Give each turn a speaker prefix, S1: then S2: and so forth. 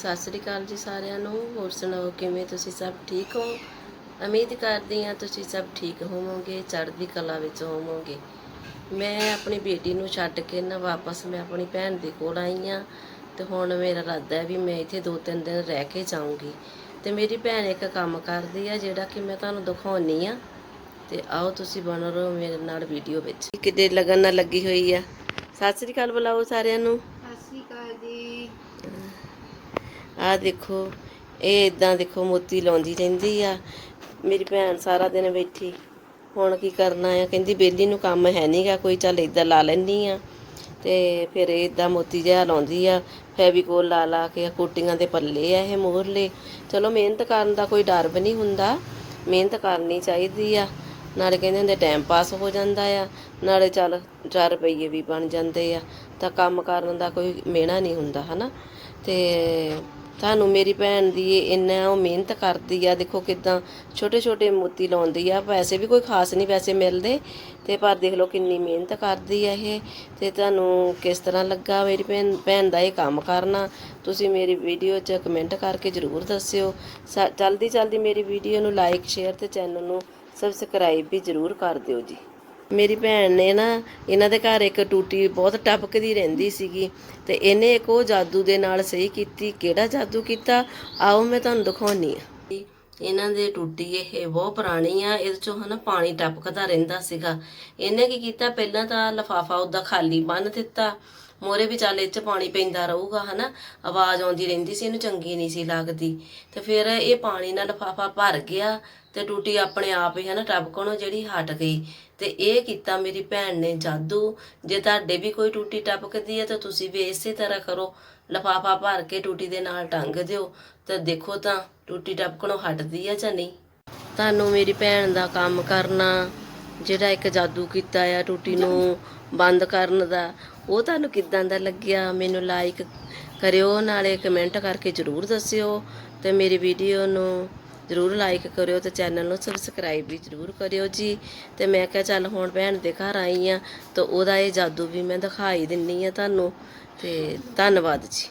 S1: ਸਤਿ ਸ੍ਰੀ ਅਕਾਲ ਜੀ ਸਾਰਿਆਂ ਨੂੰ। ਹੋਰ ਸੁਣਾਓ, ਕਿਵੇਂ ਤੁਸੀਂ ਸਭ ਠੀਕ ਹੋ? ਉਮੀਦ ਕਰਦੀ ਹਾਂ ਤੁਸੀਂ ਸਭ ਠੀਕ ਹੋਵੋਗੇ, ਚੜ੍ਹਦੀ ਕਲਾ ਵਿੱਚ ਹੋਵੋਗੇ। ਮੈਂ ਆਪਣੀ ਬੇਟੀ ਨੂੰ ਛੱਡ ਕੇ ਨਾ ਵਾਪਸ ਮੈਂ ਆਪਣੀ ਭੈਣ ਦੇ ਕੋਲ ਆਈ ਹਾਂ ਤੇ ਹੁਣ ਮੇਰਾ ਇਰਾਦਾ ਹੈ ਵੀ ਮੈਂ ਇੱਥੇ ਦੋ ਤਿੰਨ ਦਿਨ ਰਹਿ ਕੇ ਜਾਊਂਗੀ। ਤੇ ਮੇਰੀ ਭੈਣ ਇੱਕ ਕੰਮ ਕਰਦੀ ਆ ਜਿਹੜਾ ਕਿ ਮੈਂ ਤੁਹਾਨੂੰ ਦਿਖਾਉਣੀ ਆ। ਤੇ ਆਓ ਤੁਸੀਂ ਬਣ ਰਹੋ ਮੇਰੇ ਨਾਲ ਵੀਡੀਓ ਵਿੱਚ। ਕਿਤੇ ਲਗਨ ਨਾਲ ਲੱਗੀ ਹੋਈ ਆ। ਸਤਿ ਸ੍ਰੀ ਅਕਾਲ ਬੁਲਾਓ ਸਾਰਿਆਂ ਨੂੰ।
S2: ਸਤਿ ਸ਼੍ਰੀ ਅਕਾਲ ਜੀ।
S1: ਆਹ ਦੇਖੋ, ਇਹ ਇਦਾਂ ਦੇਖੋ, ਮੋਤੀ ਲਾਉਂਦੀ ਰਹਿੰਦੀ ਆ। ਮੇਰੀ ਭੈਣ ਸਾਰਾ ਦਿਨ ਬੈਠੀ, ਹੁਣ ਕੀ ਕਰਨਾ ਆ? ਕਹਿੰਦੀ ਬੇਲੀ ਨੂੰ ਕੰਮ ਹੈ ਨਹੀਂਗਾ ਕੋਈ ਚੱਲ ਇਦਾਂ ਲਾ ਲੈਣੀ ਆ। ਤੇ ਫਿਰ ਇਦਾਂ ਮੋਤੀ ਜਿਹਾ ਲਾਉਂਦੀ ਆ, ਫੈਵੀਕੋਲ ਲਾ ਲਾ ਕੇ ਕੋਟੀਆਂ ਦੇ ਪੱਲੇ ਆ ਇਹ ਮੋਹਰਲੇ। ਚਲੋ ਮਿਹਨਤ ਕਰਨ ਦਾ ਕੋਈ ਡਰ ਵੀ ਨਹੀਂ ਹੁੰਦਾ, ਮਿਹਨਤ ਕਰਨੀ ਚਾਹੀਦੀ ਆ। ਨਾਲੇ ਕਹਿੰਦੇ ਹੁੰਦੇ ਟਾਈਮ ਪਾਸ ਹੋ ਜਾਂਦਾ ਆ, ਨਾਲੇ ਚੱਲ 4 ਰੁਪਏ ਵੀ ਬਣ ਜਾਂਦੇ ਆ। ਤਾਂ ਕੰਮ ਕਰਨ ਦਾ ਕੋਈ ਮਿਹਣਾ ਨਹੀਂ ਹੁੰਦਾ, ਹਨਾ? ਤੇ ਤੁਹਾਨੂੰ ਮੇਰੀ ਭੈਣ ਦੀ ਇੰਨਾ ਉਹ ਮਿਹਨਤ ਕਰਦੀ ਆ, ਦੇਖੋ ਕਿਦਾਂ ਛੋਟੇ ਛੋਟੇ ਮੋਤੀ ਲਾਉਂਦੀ ਆ, ਪੈਸੇ ਵੀ ਕੋਈ ਖਾਸ ਨਹੀਂ ਪੈਸੇ ਮਿਲਦੇ, ਤੇ ਪਰ ਦੇਖ ਲਓ ਕਿੰਨੀ ਮਿਹਨਤ ਕਰਦੀ ਆ ਇਹ, ਤੇ ਤੁਹਾਨੂੰ ਕਿਸ ਤਰ੍ਹਾਂ ਲੱਗਾ ਮੇਰੀ ਭੈਣ ਭੈਣ ਦਾ ਇਹ ਕੰਮ ਕਰਨਾ, ਤੁਸੀਂ ਮੇਰੀ ਵੀਡੀਓ 'ਚ ਕਮੈਂਟ ਕਰਕੇ ਜਰੂਰ ਦੱਸਿਓ। ਸਾ- ਜਲਦੀ ਜਲਦੀ ਮੇਰੀ ਵੀਡੀਓ ਨੂੰ ਲਾਈਕ ਸ਼ੇਅਰ ਤੇ ਚੈਨਲ ਨੂੰ ਸਬਸਕ੍ਰਾਈਬ ਵੀ ਜਰੂਰ ਕਰ ਦਿਓ ਜੀ। ਮੇਰੀ ਭੈਣ ਨੇ ਨਾ ਇਹਨਾਂ ਦੇ ਘਰ ਇੱਕ ਟੂਟੀ ਬਹੁਤ ਟਪਕਦੀ ਰਹਿੰਦੀ ਸੀਗੀ ਤੇ ਇਹਨੇ ਇੱਕ ਉਹ ਜਾਦੂ ਦੇ ਨਾਲ ਸਹੀ ਕੀਤੀ। ਕਿਹੜਾ ਜਾਦੂ ਕੀਤਾ? ਆਓ ਮੈਂ ਤੁਹਾਨੂੰ ਦਿਖਾਉਣੀ ਆ। ਇਹਨਾਂ ਦੇ ਟੂਟੀ ਇਹ ਬਹੁਤ ਪੁਰਾਣੀ ਆ, ਇਹਦੇ ਚੋਂ ਹਨਾ ਪਾਣੀ ਟਪਕਦਾ ਰਹਿੰਦਾ ਸੀਗਾ। ਇਹਨੇ ਕੀ ਕੀਤਾ? ਪਹਿਲਾਂ ਤਾਂ ਲਫਾਫਾ ਉਹਦਾ ਖਾਲੀ ਬੰਨ ਦਿੱਤਾ। ਮੋਰੇ ਵੀ ਚੱਲ ਇਹ ਚ ਪਾਣੀ ਪੈਂਦਾ ਰਹੂਗਾ, ਹਨਾ? ਆਵਾਜ਼ ਆਉਂਦੀ ਰਹਿੰਦੀ ਸੀ, ਇਹਨੂੰ ਚੰਗੀ ਨਹੀਂ ਸੀ ਲੱਗਦੀ। ਤੇ ਫਿਰ ਇਹ ਪਾਣੀ ਨਾਲ ਲਫਾਫਾ ਭਰ ਗਿਆ ਤੇ ਟੂਟੀ ਆਪਣੇ ਆਪ ਹੀ, ਹਨਾ ਟਪਕਣੋਂ ਜਿਹੜੀ ਹਟ ਗਈ। ਤੇ ਇਹ ਕੀਤਾ ਮੇਰੀ ਭੈਣ ਨੇ ਜਾਦੂ। ਜੇ ਤੁਹਾਡੇ ਵੀ ਕੋਈ ਟੂਟੀ ਟਪਕਦੀ ਹੈ ਤਾਂ ਤੁਸੀਂ ਵੀ ਇਸੇ ਤਰ੍ਹਾਂ ਕਰੋ। ਲਫਾਫਾ ਭਰ ਕੇ ਟੂਟੀ ਦੇ ਨਾਲ ਟੰਗ ਦਿਓ ਤੇ ਦੇਖੋ ਤਾਂ ਟੂਟੀ ਟਪਕਣੋਂ ਹਟਦੀ ਹੈ ਜਾਂ ਨਹੀਂ। ਤੁਹਾਨੂੰ ਮੇਰੀ ਭੈਣ ਦਾ ਕੰਮ ਕਰਨਾ, ਜਿਹੜਾ ਇੱਕ ਜਾਦੂ ਕੀਤਾ ਆ ਟੂਟੀ ਨੂੰ ਬੰਦ ਕਰਨ ਦਾ ਉਹ ਤੁਹਾਨੂੰ ਕਿੱਦਾਂ ਦਾ ਲੱਗਿਆ? ਮੈਨੂੰ ਲਾਈਕ ਕਰਿਓ, ਨਾਲੇ ਕਮੈਂਟ ਕਰਕੇ ਜਰੂਰ ਦੱਸਿਓ ਤੇ ਮੇਰੀ ਵੀਡੀਓ ਨੂੰ ਜਰੂਰ ਲਾਈਕ ਕਰਿਓ ਤੇ ਚੈਨਲ ਨੂੰ ਸਬਸਕ੍ਰਾਈਬ ਵੀ ਜਰੂਰ ਕਰਿਓ ਜੀ। ਤੇ ਮੈਂ ਕਿਹਾ ਚੱਲ ਹੁਣ ਭੈਣ ਦੇ ਘਰ ਆਈ ਆ ਤਾਂ ਉਹਦਾ ਇਹ ਜਾਦੂ ਵੀ ਮੈਂ ਦਿਖਾਈ ਦਿੰਨੀ ਆ ਤੁਹਾਨੂੰ ਤੇ ਧੰਨਵਾਦ ਜੀ।